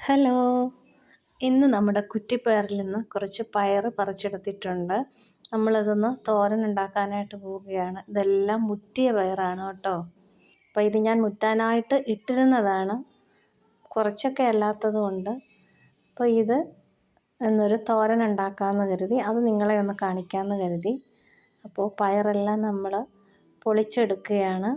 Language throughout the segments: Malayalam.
ഹലോ. ഇന്ന് നമ്മുടെ കുറ്റിപ്പയറിൽ നിന്ന് കുറച്ച് പയർ പറിച്ചെടുത്തിട്ടുണ്ട്. നമ്മളതൊന്ന് തോരൻ ഉണ്ടാക്കാനായിട്ട് പോവുകയാണ്. ഇതെല്ലാം മുറ്റിയ പയറാണ് കേട്ടോ. അപ്പോൾ ഇത് ഞാൻ മുറ്റാനായിട്ട് ഇട്ടിരുന്നതാണ്. കുറച്ചൊക്കെ അല്ലാത്തതുകൊണ്ട് അപ്പോൾ ഇത് എന്നൊരു തോരൻ ഉണ്ടാക്കാമെന്ന് കരുതി. അത് നിങ്ങളെ ഒന്ന് കാണിക്കാമെന്ന് കരുതി. അപ്പോൾ പയറെല്ലാം നമ്മൾ പൊളിച്ചെടുക്കുകയാണ്.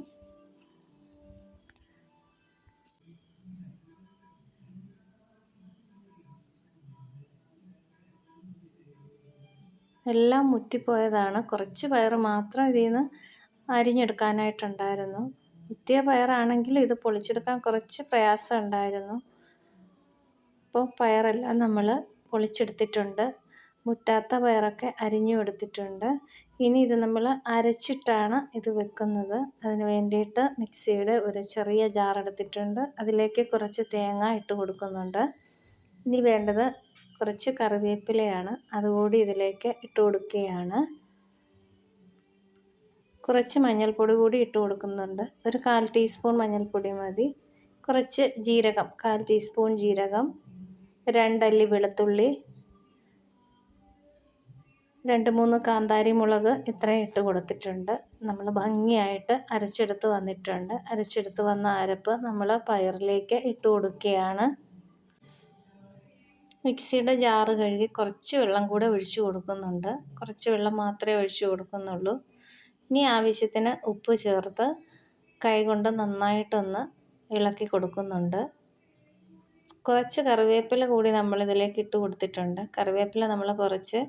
എല്ലാം മുറ്റിപ്പോയതാണ്. കുറച്ച് പയർ മാത്രം ഇതിൽ നിന്ന് അരിഞ്ഞെടുക്കാനായിട്ടുണ്ടായിരുന്നു. മുറ്റിയ പയറാണെങ്കിൽ ഇത് പൊളിച്ചെടുക്കാൻ കുറച്ച് പ്രയാസം ഉണ്ടായിരുന്നു. അപ്പോൾ പയറെല്ലാം നമ്മൾ പൊളിച്ചെടുത്തിട്ടുണ്ട്. മുറ്റാത്ത പയറൊക്കെ അരിഞ്ഞു കൊടുത്തിട്ടുണ്ട്. ഇനി ഇത് നമ്മൾ അരച്ചിട്ടാണ് ഇത് വെക്കുന്നത്. അതിന് വേണ്ടിയിട്ട് മിക്സിയുടെ ഒരു ചെറിയ ജാർ എടുത്തിട്ടുണ്ട്. അതിലേക്ക് കുറച്ച് തേങ്ങ ഇട്ട് കൊടുക്കുന്നുണ്ട്. ഇനി വേണ്ടത് കുറച്ച് കറിവേപ്പിലയാണ് അതുകൂടി ഇതിലേക്ക് ഇട്ട് കൊടുക്കുകയാണ്. കുറച്ച് മഞ്ഞൾപ്പൊടി കൂടി ഇട്ട് കൊടുക്കുന്നുണ്ട്. ഒരു കാൽ ടീസ്പൂൺ മഞ്ഞൾപ്പൊടി മതി. കുറച്ച് ജീരകം കാൽ ടീസ്പൂൺ ജീരകം രണ്ടല്ലി വെളുത്തുള്ളി രണ്ട് മൂന്ന് കാന്താരി മുളക് ഇത്രയും ഇട്ട് കൊടുത്തിട്ടുണ്ട്. നമ്മൾ ഭംഗിയായിട്ട് അരച്ചെടുത്ത് വന്നിട്ടുണ്ട്. അരച്ചെടുത്ത് വന്ന അരപ്പ് നമ്മൾ പയറിലേക്ക് ഇട്ട് കൊടുക്കുകയാണ്. മിക്സിയുടെ ജാറ് കഴുകി കുറച്ച് വെള്ളം കൂടെ ഒഴിച്ചു കൊടുക്കുന്നുണ്ട്. കുറച്ച് വെള്ളം മാത്രമേ ഒഴിച്ചു കൊടുക്കുന്നുള്ളൂ. ഇനി ആവശ്യത്തിന് ഉപ്പ് ചേർത്ത് കൈകൊണ്ട് നന്നായിട്ടൊന്ന് ഇളക്കി കൊടുക്കുന്നുണ്ട്. കുറച്ച് കറിവേപ്പില കൂടി നമ്മൾ ഇതിലേക്ക് ഇട്ട് കൊടുത്തിട്ടുണ്ട്. കറിവേപ്പില നമ്മൾ കുറച്ച്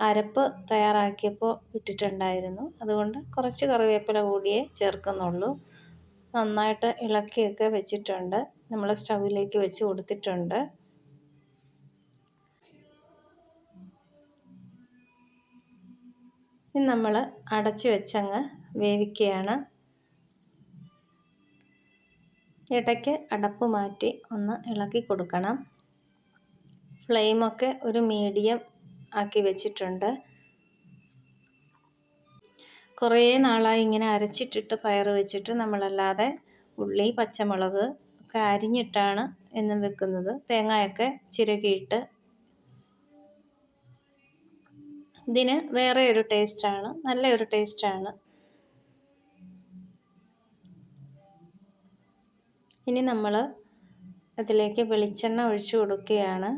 അരപ്പ് തയ്യാറാക്കിയപ്പോൾ ഇട്ടിട്ടുണ്ടായിരുന്നു. അതുകൊണ്ട് കുറച്ച് കറിവേപ്പില കൂടിയേ ചേർക്കുന്നുള്ളൂ. നന്നായിട്ട് ഇളക്കിയൊക്കെ വെച്ചിട്ടുണ്ട്. നമ്മൾ സ്റ്റൗവിലേക്ക് വെച്ച് കൊടുത്തിട്ടുണ്ട്. ഇനി നമ്മൾ അടച്ചു വെച്ചങ്ങ് വേവിക്കുകയാണ്. ഇടയ്ക്ക് അടപ്പ് മാറ്റി ഒന്ന് ഇളക്കി കൊടുക്കണം. ഫ്ലെയിമൊക്കെ ഒരു മീഡിയം ആക്കി വെച്ചിട്ടുണ്ട്. കുറേ നാളായി ഇങ്ങനെ അരച്ചിട്ടിട്ട് പയർ വെച്ചിട്ട് നമ്മളല്ലാതെ ഉള്ളി പച്ചമുളക് ഒക്കെ അരിഞ്ഞിട്ടാണ് എന്നും വെക്കുന്നത്. തേങ്ങയൊക്കെ ചിരകിയിട്ട് ഇതിന് വേറെ ഒരു ടേസ്റ്റാണ് നല്ലൊരു ടേസ്റ്റാണ് ഇനി നമ്മൾ അതിലേക്ക് വെളിച്ചെണ്ണ ഒഴിച്ച് കൊടുക്കുകയാണ്.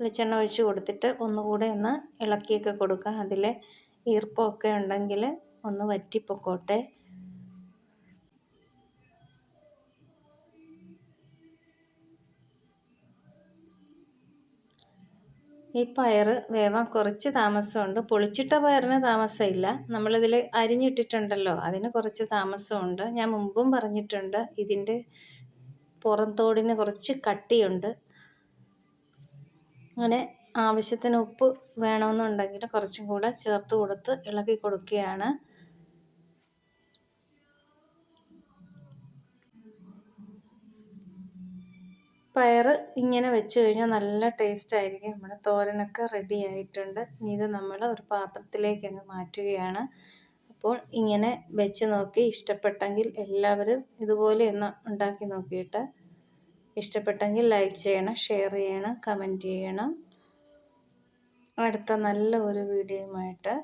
വെളിച്ചെണ്ണ ഒഴിച്ച് കൊടുത്തിട്ട് ഒന്നുകൂടെ ഒന്ന് ഇളക്കിയൊക്കെ കൊടുക്കുക. അതിൽ ഈർപ്പമൊക്കെ ഉണ്ടെങ്കിൽ ഒന്ന് വറ്റിപ്പൊക്കോട്ടെ. ഈ പയർ വേവാൻ കുറച്ച് താമസമുണ്ട്. പൊളിച്ചിട്ട പയറിന് താമസമില്ല. നമ്മളിതിൽ അരിഞ്ഞിട്ടിട്ടുണ്ടല്ലോ. അതിന് കുറച്ച് താമസമുണ്ട്. ഞാൻ മുമ്പും പറഞ്ഞിട്ടുണ്ട് ഇതിന്റെ പുറംതോടിന് കുറച്ച് കട്ടിയുണ്ട്. അങ്ങനെ ആവശ്യത്തിന് ഉപ്പ് വേണമെന്നുണ്ടെങ്കിൽ കുറച്ചും കൂടെ ചേർത്ത് കൊടുത്ത് ഇളക്കി കൊടുക്കുകയാണ്. പയർ ഇങ്ങനെ വെച്ച് കഴിഞ്ഞാൽ നല്ല ടേസ്റ്റ് ആയിരിക്കും. നമ്മുടെ തോരനൊക്കെ റെഡി ആയിട്ടുണ്ട്. ഇനി ഇത് നമ്മൾ ഒരു പാത്രത്തിലേക്ക് അങ്ങ് മാറ്റുകയാണ്. അപ്പോൾ ഇങ്ങനെ വെച്ച് നോക്കി. ഇഷ്ടപ്പെട്ടെങ്കിൽ എല്ലാവരും ഇതുപോലെ ഒന്ന് ഉണ്ടാക്കി നോക്കിയിട്ട് ഇഷ്ടപ്പെട്ടെങ്കിൽ ലൈക്ക് ചെയ്യണം ഷെയർ ചെയ്യണം കമന്റ് ചെയ്യണം. അടുത്ത നല്ല ഒരു വീഡിയോയുമായിട്ട്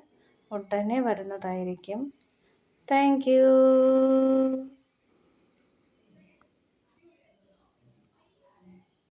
ഉടനെ വരുന്നതായിരിക്കും. താങ്ക്